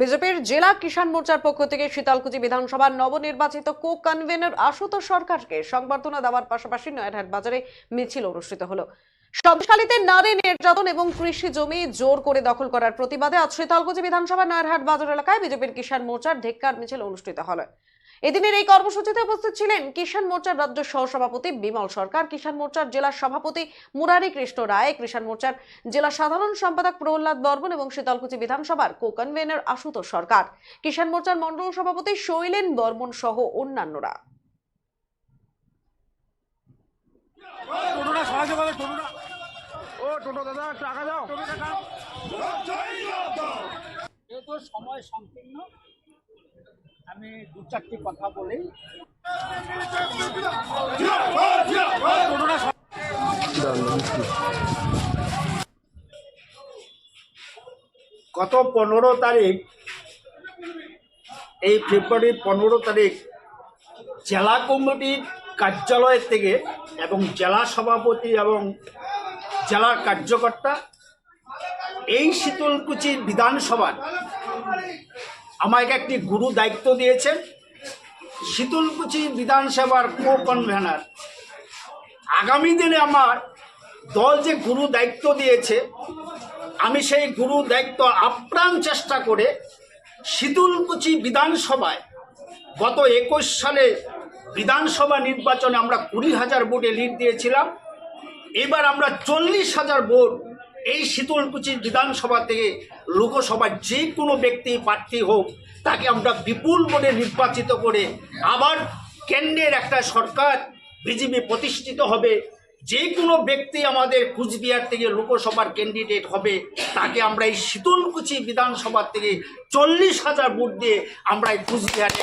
বিজেপির জেলা কিষাণ মোর্চার পক্ষ থেকে শীতলকুচি বিধানসভার নবনির্বাচিত কো কনভেনর আশুতোষ সরকারকে সংবর্ধনা দেওয়ার পাশাপাশি নয়ারহাট বাজারে মিছিল অনুষ্ঠিত হলো। সবশালীতে নারী নির্যাতন এবং কৃষি জমি জোর করে দখল করার প্রতিবাদে আজ শীতলকুচি বিধানসভা নয়ারহাট বাজার এলাকায় বিজেপির কিষাণ মোর্চার ধিক্কার মিছিল অনুষ্ঠিত হলো এদিনের এই কর্মসূচিতে উপস্থিত ছিলেন কিষাণ মোর্চার রাজ্য সহসভাপতি বিমল সরকার কিষাণ মোর্চার জেলা সভাপতি মুরারি কৃষ্ণ রায় কিষাণ মোর্চার জেলা সাধারণ সম্পাদক প্রহ্লাদ বর্মন এবং শীতলকুচি বিধানসভার কো কনভেনর আশুতোষ সরকার। কিষাণ মোর্চার মন্ডল সভাপতি শৈলেন বর্মন সহ অন্যান্যরা। টোটোটা সাহায্য করে টোটোটা। ও টোটো দাদা টাকা দাও। টোটো টাকা যেহেতু সময় সংকীর্ণ আমি দু চারটি কথা বলি গত পনেরো তারিখ, এই ফেব্রুয়ারির পনেরো তারিখ, জেলা কমিটির কার্যালয় থেকে এবং জেলা সভাপতি এবং জেলার কার্যকর্তা এই শীতলকুচির বিধানসভার আমাকে একটি গুরু দায়িত্ব দিয়েছেন, শীতলকুচি বিধানসভার কো কনভেনার আগামী দিনে আমার দল যে গুরু দায়িত্ব দিয়েছে, আমি সেই গুরু দায়িত্ব আপ্রাণ চেষ্টা করে শীতলকুচি বিধানসভায় গত একুশ সালে বিধানসভা নির্বাচনে আমরা কুড়ি হাজার ভোটে লিড দিয়েছিলাম। এবার আমরা চল্লিশ হাজার ভোট এই শীতলকুচি বিধানসভা থেকে লোকসভার যে কোনো ব্যক্তি, প্রার্থী হোক, তাকে আমরা বিপুল ভোটে নির্বাচিত করে আবার কেন্দ্রের একটা সরকার বিজেপি প্রতিষ্ঠিত হবে। যে কোনো ব্যক্তি আমাদের কুচবিহার থেকে লোকসভার ক্যান্ডিডেট হবে, তাকে আমরা এই শীতলকুচি বিধানসভা থেকে চল্লিশ হাজার ভোট দিয়ে আমরা এই কুচবিহারে